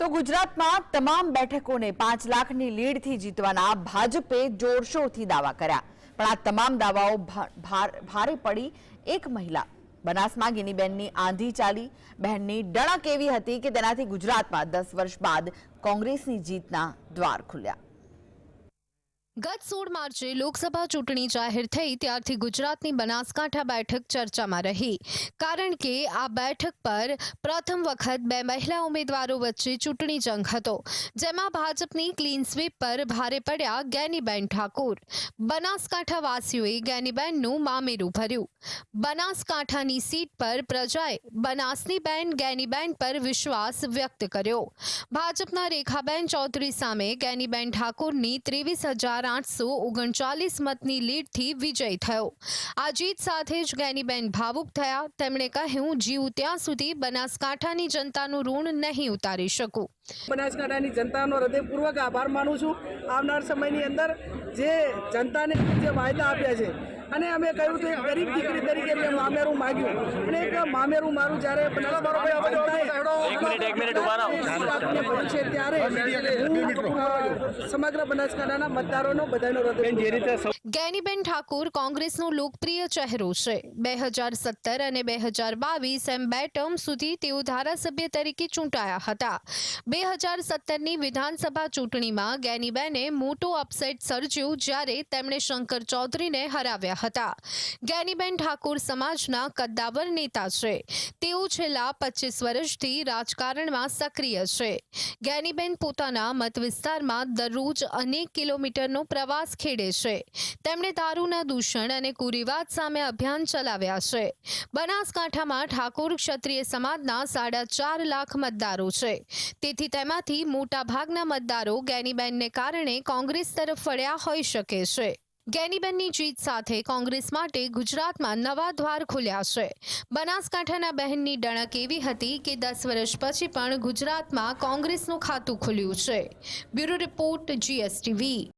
તો ગુજરાતમાં તમામ બેઠકોને પાંચ લાખની લીડથી જીતવાના ભાજપે જોરશોરથી દાવા કર્યા. પણ આ તમામ દાવાઓ ભારે પડી. એક મહિલા બનાસમાં ગિનીબેનની આંધી ચાલી. બહેનની ડણક એવી હતી કે તેનાથી ગુજરાતમાં દસ વર્ષ બાદ કોંગ્રેસની જીતના દ્વાર ખુલ્યા. ગત સોળ માર્ચે લોકસભા ચૂંટણી જાહેર થઈ, ત્યારથી ગુજરાતની બનાસકાંઠા બેઠક ચર્ચામાં રહી. કારણ કે આ બેઠક પર પ્રથમ વખત બે મહિલા ઉમેદવારો વચ્ચે ચૂંટણી જંગ હતો, જેમાં ભાજપની ક્લીન સ્વીપ પર ભારે પડ્યા ગેનીબેન ઠાકોર. બનાસકાંઠા વાસીઓએ ગેનીબેનનું મામેરું ભર્યું. બનાસકાંઠાની સીટ પર પ્રજાએ બનાસની બેન ગેનીબેન પર વિશ્વાસ વ્યક્ત કર્યો. ભાજપના રેખાબેન ચૌધરી સામે ગેનીબેન ઠાકોરની ત્રેવીસ હજાર આઠસો ઓગણચાલીસ મતની લીડથી વિજય થયો. આ જીત સાથે જ ગેનીબેન ભાવુક થયા. તેમણે કહ્યું, જીવ ત્યાં સુધી બનાસકાંઠાની જનતાનું ઋણ નહીં ઉતારી શકું. બનાસકાંઠાની જનતાનો હૃદયપૂર્વક આભાર માનું છું. આવનાર સમયની અંદર જે જનતાને જે વાયદા આપ્યા છે, અને અમે કહ્યું કે ગરીબ દીકરી તરીકે મેં મામેરું માગ્યું. અને એક મામેરું મારું જ્યારે એક મિનિટ, એક મિનિટ ઊભા રહો. છે ત્યારે સમગ્ર બનાસકાંઠાના મતદારોનો બધાનો હૃદય ગેનીબેન ઠાકુર કોંગ્રેસનો લોકપ્રિય ચહેરો છે. બે હજાર સત્તર અને બે હજાર બાવીસ એમ બે ટર્મ સુધી તેઓ ધારાસભ્ય તરીકે ચૂંટાયા હતા. બે હજાર સત્તરની વિધાનસભા ચૂંટણીમાં ગેનીબેને મોટો અપસેટ સર્જ્યું જ્યારે તેમણે શંકર ચૌધરીને હરાવ્યા હતા. ગેનીબેન ઠાકુર સમાજના કદ્દાવર નેતા છે. તેઓ છેલ્લા પચીસ વર્ષથી રાજકારણમાં સક્રિય છે. ગેનીબેન પોતાના મત વિસ્તારમાં દરરોજ અનેક કિલોમીટરનો પ્રવાસ ખેડે છે. તેમણે દારૂના દૂષણ અને કુરિવાજ સામે અભિયાન ચલાવ્યા છે. બનાસકાંઠામાં ઠાકોર ક્ષત્રિય સમાજના સાડા ચાર લાખ મતદારો છે. તેથી તેમાંથી મોટાભાગના મતદારો ગેનીબેનને કારણે કોંગ્રેસ તરફ વળ્યા હોઈ શકે છે. ગેનીબેનની જીત સાથે કોંગ્રેસ માટે ગુજરાતમાં નવા દ્વાર ખુલ્યા છે. બનાસકાંઠાના બહેનની ડણક એવી હતી કે દસ વર્ષ પછી પણ ગુજરાતમાં કોંગ્રેસનું ખાતું ખુલ્યું છે. Bureau report, GSTV.